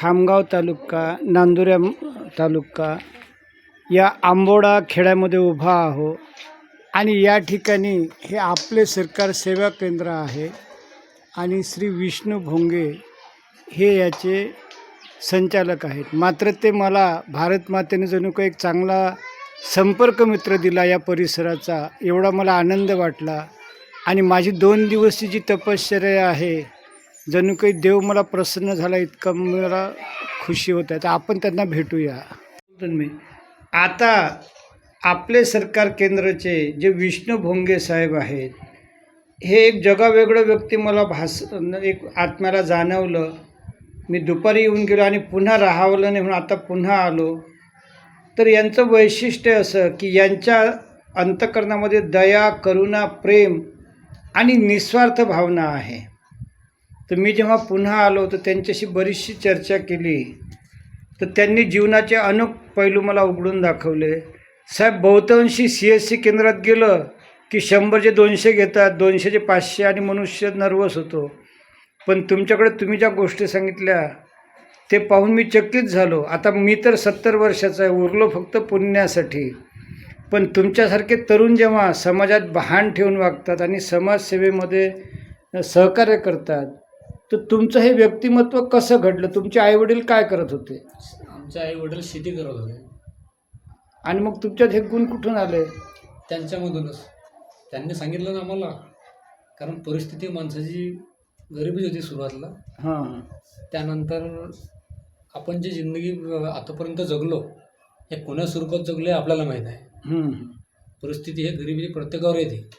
खामगाव तालुका नांदुऱ्या तालुका या आंबोडा खेड्यामध्ये उभा आहो. आणि या ठिकाणी हे आपले सरकार सेवा केंद्र आहे. आणि श्री विष्णू भोंगे हे याचे संचालक आहेत. मात्र ते मला भारत मातेने जणू का एक चांगला संपर्क मित्र दिला या परिसराचा एवढा मला आनंद वाटला. आणि माझी दोन दिवसची जी तपश्चर्या आहे. जणू काही देव मला प्रसन्न झाला इतका मला खुशी होत. आहे तर आपण त्यांना भेटूया. मी. आता आपले सरकार केंद्राचे जे विष्णू भोंगे साहेब आहेत हे एक जगावेगळं व्यक्ती मला भास एक आत्म्याला जाणवलं. मी दुपारी येऊन गेलो आणि पुन्हा राहावलं नाही म्हणून आता पुन्हा आलो. तर यांचं वैशिष्ट्य असं की यांच्या अंतकरणामध्ये दया करुणा प्रेम आणि निस्वार्थ भावना आहे. तर मी जेव्हा पुन्हा आलो तर त्यांच्याशी बरीचशी चर्चा केली. तर त्यांनी जीवनाचे अनेक पैलू मला उघडून दाखवले. साहेब बहुतांशी सी एस सी केंद्रात गेलं की शंभरचे दोनशे घेतात दोनशेचे पाचशे आणि मनुष्य नर्वस होतो. पण तुमच्याकडे तुम्ही ज्या गोष्टी सांगितल्या ते पाहून मी चकित झालो. आता मी तर सत्तर वर्षाचा आहे उरलो फक्त पुण्यासाठी. पण तुमच्यासारखे तरुण जेव्हा समाजात भान ठेवून वागतात आणि समाजसेवेमध्ये सहकार्य करतात तर तुमचं हे व्यक्तिमत्व कसं घडलं? तुमचे आईवडील काय करत होते? आमचे आई वडील शेती करत होते. आणि मग तुमच्यात हे गुण कुठून आले? त्यांच्यामधूनच. त्यांनी सांगितलं ना आम्हाला कारण परिस्थिती माणसाची गरिबी होती सुरुवातीला. हां. त्यानंतर आपण जी जिंदगी आतापर्यंत जगलो हे कोण्या स्वरूपात जगलो हे आपल्याला माहीत आहे. परिस्थिती हे गरिबी प्रत्येकावर येते.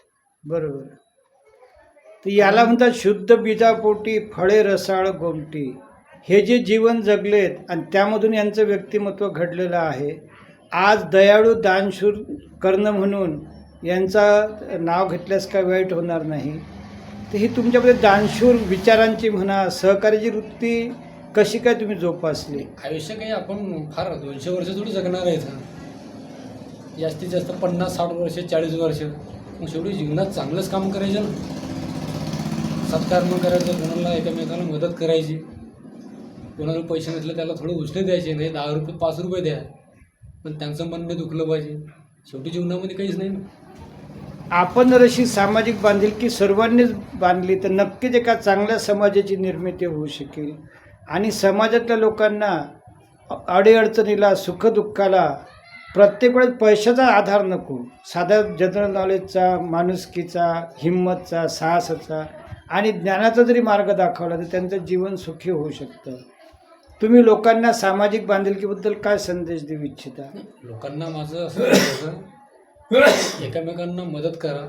बरोबर. तर याला म्हणतात शुद्ध बीजापोटी फळे रसाळ गोमटी. हे जे जीवन जगलेत आणि त्यामधून यांचं व्यक्तिमत्व घडलेलं आहे आज दयाळू दानशूर कर्ण म्हणून यांचा नाव घेतल्यास काय वाईट होणार नाही? तर ही तुमच्यामध्ये दानशूर विचारांची म्हणा सहकार्याची वृत्ती कशी काय तुम्ही जोपासली? आयुष्य काही आपण फार दोनशे वर्ष थोडी जगणार आहेत जास्तीत जास्त पन्नास साठ वर्ष चाळीस वर्ष. मग शेवटी जीवनात चांगलंच काम करायचं ना. सत्कर्म करायचं कोणाला एकमेकाला मदत करायची कोणाला पैसे नसले त्याला थोडं उचले द्यायचे नाही दहा रुपये पाच रुपये द्या. पण त्यांचं मन नाही दुखलं पाहिजे. शेवटी जीवनामध्ये काहीच नाही ना. आपण जर अशी सामाजिक बांधिलकी सर्वांनीच बांधली तर नक्कीच एका चांगल्या समाजाची निर्मिती होऊ शकेल. आणि समाजातल्या लोकांना अडीअडचणीला सुखदुःखाला प्रत्येक वेळेस पैशाचा आधार नको. साध्या जनरल नॉलेजचा माणुसकीचा हिंमतचा साहसाचा आणि ज्ञानाचा जरी मार्ग दाखवला तर त्यांचं जीवन सुखी होऊ शकतं. तुम्ही लोकांना सामाजिक बांधिलकीबद्दल काय संदेश देऊ इच्छिता? लोकांना माझं असं म्हणायचं, एकमेकांना मदत करा.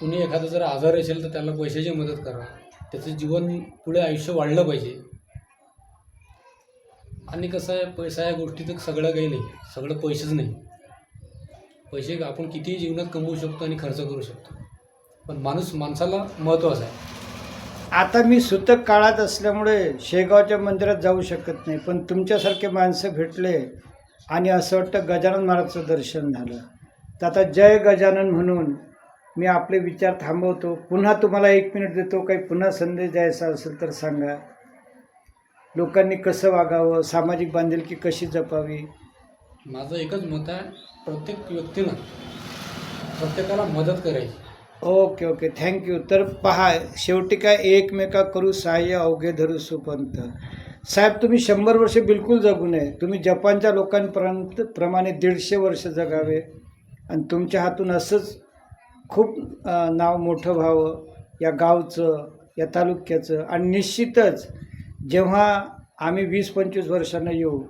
कुणी एखादा जर आजार असेल तर त्याला पैशाची मदत करा. त्याचं जीवन पुढे आयुष्य वाढलं पाहिजे. आणि कसं आहे पैसा या गोष्टी तर सगळं काही नाही. सगळं पैसेच नाही. पैसे आपण कितीही जीवनात कमवू शकतो आणि खर्च करू शकतो. पण माणूस माणसाला महत्त्वाचा आहे. आता मी सुतक काळात असल्यामुळे शेगावच्या मंदिरात जाऊ शकत नाही पण तुमच्यासारखे माणसं भेटले आणि असं वाटतं गजानन महाराजचं दर्शन झालं. तर आता जय गजानन म्हणून मी आपले विचार थांबवतो. पुन्हा तुम्हाला एक मिनिट देतो काही पुन्हा संदेश द्यायचा असेल तर सांगा. लोकांनी कसं वागावं सामाजिक बांधिलकी कशी जपावी? माझं एकच मत आहे प्रत्येक व्यक्तीनं प्रत्येकाला मदत करायची. Okay okay. थँक्यू तर पहा शेवटी काय एकमेका करू सहाय्य अवघे धरू सुपंत. साहेब तुम्ही शंभर वर्ष बिलकुल जगू नये. तुम्ही जपानच्या लोकांपर्यंत प्रमाणे दीडशे वर्ष जगावे. आणि तुमच्या हातून असंच खूप नाव मोठं व्हावं. या गावचं या तालुक्याचं. आणि निश्चितच जेव्हा आम्ही वीस पंचवीस वर्षांना येऊ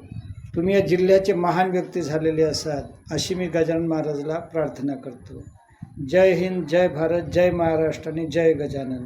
तुम्ही या जिल्ह्याचे महान व्यक्ती झालेले असाल अशी मी गजानन महाराजला प्रार्थना करतो. जय हिंद जय भारत जय महाराष्ट्र आणि जय गजानन.